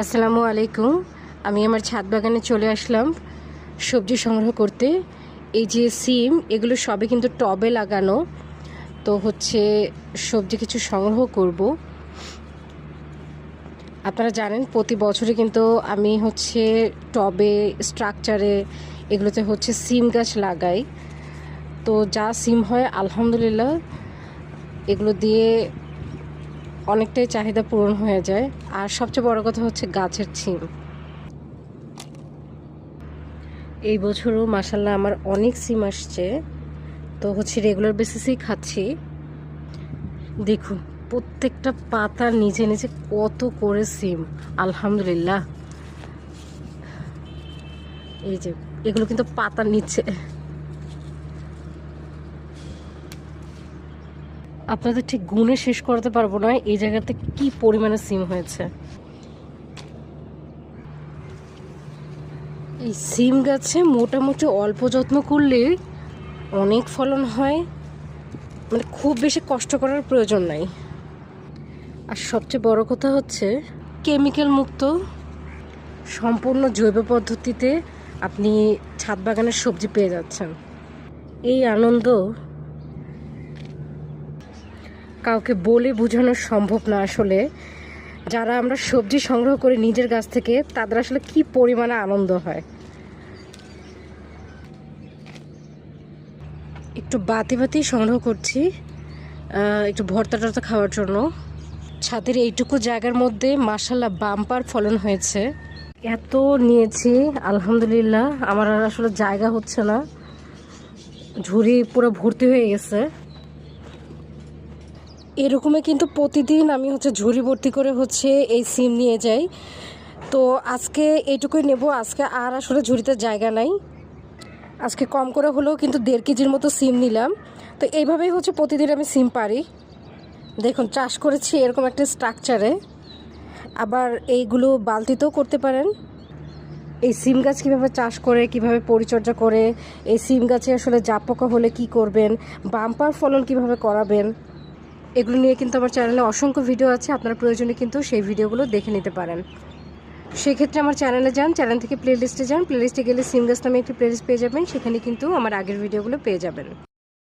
আসসালামু আলাইকুম। আমি আমার ছাদ বাগানে চলে আসলাম সবজি সংগ্রহ করতে। এই যে সিম, এগুলো সবে কিন্তু টবে লাগানো। তো হচ্ছে সবজি কিছু সংগ্রহ করব। আপনারা জানেন, প্রতি বছরে কিন্তু আমি হচ্ছে টবে স্ট্রাকচারে এগুলোতে হচ্ছে সিম গাছ লাগাই। তো যা সিম হয়, আলহামদুলিল্লাহ, এগুলো দিয়ে অনেকটাই চাহিদা পূরণ হয়ে যায়। আর সবচেয়ে বড় কথা হচ্ছে গাছের ছিম। এই বছরও মাসাল্লাহ আমার অনেক সিম আসছে। তো হচ্ছে রেগুলার বেসিসেই খাচ্ছি। দেখুন, প্রত্যেকটা পাতার নিচে নিচে কত করে সিম আলহামদুলিল্লাহ। এই যে, এগুলো কিন্তু পাতার নিচে আপনাদের ঠিক গুণে শেষ করতে পারব না, এই জায়গাতে কি পরিমাণে সিম হয়েছে? এই সিম গাছে মোটামুটি অল্প যত্ন করলে অনেক ফলন হয়। মানে খুব বেশি কষ্ট করার প্রয়োজন নাই। আর সবচেয়ে বড় কথা হচ্ছে, কেমিক্যাল মুক্ত, সম্পূর্ণ জৈব পদ্ধতিতে আপনি ছাদ বাগানের সবজি পেয়ে যাচ্ছেন। এই আনন্দ কাউকে বলে বোঝানো সম্ভব না আসলে। যারা আমরা সবজি সংগ্রহ করি নিজের গাছ থেকে, তাদের আসলে কি পরিমাণে আনন্দ হয়। একটু বাতি বাতি সংগ্রহ করছি একটু ভর্তা টর্তা খাওয়ার জন্য। ছাদের এইটুকু জায়গার মধ্যে মাসাল্লাহ বাম্পার ফলন হয়েছে। এত নিয়েছি, আলহামদুলিল্লাহ। আমার আর আসলে জায়গা হচ্ছে না। ঝুড়ি পুরো ভর্তি হয়ে গেছে। এরকমই কিন্তু প্রতিদিন আমি হচ্ছে ঝুড়ি ভর্তি করে হচ্ছে এই সিম নিয়ে যাই। তো আজকে এইটুকুই নেব। আজকে আর আসলে ঝুড়িতে জায়গা নাই। আজকে কম করে হলেও কিন্তু দেড় কেজির মতো সিম নিলাম। তো এইভাবেই হচ্ছে প্রতিদিন আমি সিম পারি দেখুন, চাষ করেছি এরকম একটা স্ট্রাকচারে আবার এইগুলো বালতিতেও করতে পারেন। এই সিম গাছ কীভাবে চাষ করে, কীভাবে পরিচর্যা করে, এই সিম গাছে আসলে জাপ পোকা হলে কি করবেন, বাম্পার ফলন কীভাবে করাবেন এগুলো নিয়ে কিন্তু আমার চ্যানেলে অসংখ্য ভিডিও আছে, আপনার প্রয়োজনে কিন্তু সেই ভিডিওগুলো দেখে নিতে পারেন। সেক্ষেত্রে আমার চ্যানেলে যান চ্যানেল থেকে প্লে লিস্টে যান প্লে লিস্টে গেলে সিমগাস নামে একটি প্লেলিস্ট পেয়ে যাবেন, সেখানে কিন্তু আমার আগের ভিডিওগুলো পেয়ে যাবেন।